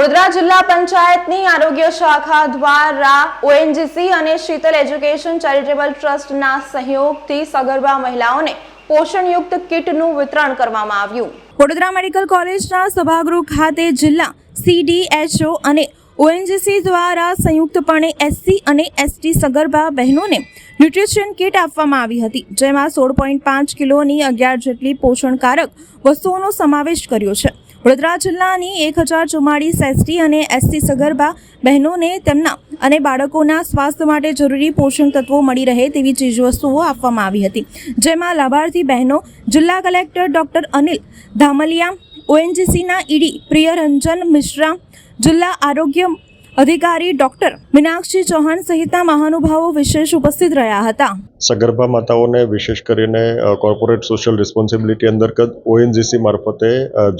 વડોદરા જિલ્લા પંચાયતની આરોગ્ય શાખા દ્વારા ઓએનજીસી અને શીતલ એજ્યુકેશન ચેરિટેબલ ટ્રસ્ટના સહયોગથી સગર્ભા મહિલાઓને પોષણયુક્ત કીટનું વિતરણ કરવામાં આવ્યું. વડોદરા મેડિકલ કોલેજના સભાગૃહ ખાતે જિલ્લા સીડીએચઓ અને ઓએનજીસી દ્વારા સંયુક્તપણે એસસી અને એસટી સગર્ભા બહેનોને ન્યુટ્રિશન કીટ આપવામાં આવી હતી, જેમાં સોળ પોઈન્ટ પાંચ કિલોની અગિયાર જેટલી પોષણકારક વસ્તુઓનો સમાવેશ કર્યો છે. વડોદરા જિલ્લાની એક હજાર ચુમ્માળીસ એસટી અને એસટી સગર્ભા બહેનોને તેમના અને બાળકોના સ્વાસ્થ્ય માટે જરૂરી પોષણ તત્વો મળી રહે તેવી ચીજવસ્તુઓ આપવામાં આવી હતી. જેમાં લાભાર્થી બહેનો જિલ્લા કલેક્ટર ડોક્ટર અનિલ ધામલિયા, ઓએનજીસીના ઈડી પ્રિયરંજન મિશ્રા, જિલ્લા આરોગ્ય અધિકારી ડોક્ટર મીનાક્ષી ચૌહાણ સહિતના મહાનુભાવો વિશેષ ઉપસ્થિત રહ્યા હતા. સગર્ભા માતાઓને વિશેષ કરીને કોર્પોરેટ સોશિયલ રિસ્પોન્સિબિલિટી અંતર્ગત ઓએનજીસી મારફતે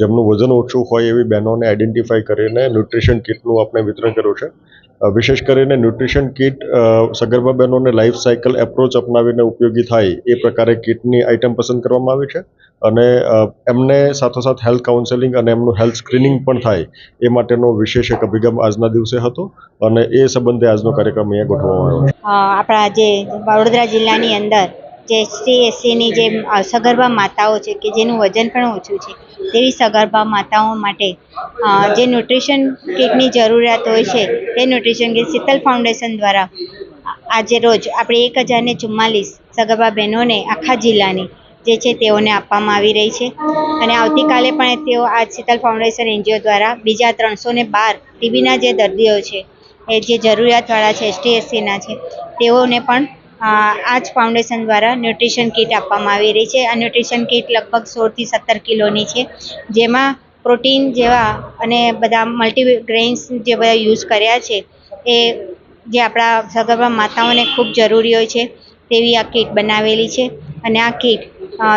જેમનું વજન ઓછું હોય એવી બહેનોને આઈડેન્ટિફાઈ કરીને ન્યુટ્રિશન કીટનું આપણે વિતરણ કર્યું છે. વિશેષ કરીને ન્યુટ્રિશન કીટ સગર્ભા બહેનોને લાઈફ સાયકલ એપ્રોચ અપનાવીને ઉપયોગી થાય એ પ્રકારે કીટની આઇટમ પસંદ કરવામાં આવી છે. અને એમને સાથોસાથ હેલ્થ કાઉન્સેલિંગ અને એમનું હેલ્થ સ્ક્રીનિંગ પણ થાય એ માટેનો વિશેષ એક અભિગમ આજના દિવસે હતો અને એ સંબંધે આજનો કાર્યક્રમ અહીંયા ગોઠવવામાં આવ્યો આપણા જે વડોદરા જિલ્લાની અંદર જે એસટી એસસીની જે સગર્ભા માતાઓ છે કે જેનું વજન પણ ઓછું છે, તેવી સગર્ભા માતાઓ માટે જે ન્યુટ્રિશન કીટની જરૂરિયાત હોય છે, તે ન્યુટ્રિશન કીટ શીતલ ફાઉન્ડેશન દ્વારા આજે રોજ આપણે એક હજારને ચુમ્માલીસ સગર્ભા બહેનોને આખા જિલ્લાની જે છે તેઓને આપવામાં આવી રહી છે. અને આવતીકાલે પણ તેઓ આ શીતલ ફાઉન્ડેશન એનજીઓ દ્વારા બીજા ત્રણસો ને બાર ટીબીના જે દર્દીઓ છે, એ જે જરૂરિયાતવાળા છે એસટી એસસીના છે, તેઓને પણ આજ ફાઉન્ડેશન દ્વારા ન્યુટ્રિશન કીટ આપવામાં આવી રહી છે. આ ન્યુટ્રિશન કીટ લગભગ સોળથી સત્તર કિલોની છે, જેમાં પ્રોટીન જેવા અને બધા મલ્ટીગ્રેન્સ જે બધા યુઝ કર્યા છે, એ જે આપણા સગર્ભા માતાઓને ખૂબ જરૂરી હોય છે, તેવી આ કીટ બનાવેલી છે. અને આ કીટ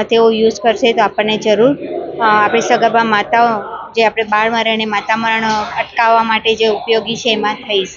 તેઓ યુઝ કરશે તો આપણને જરૂર. આપણી સગર્ભા માતાઓ જે આપણે બાળ મરણ અને માતા મરણ અટકાવવા માટે જે ઉપયોગી છે એમાં થઈ શકે.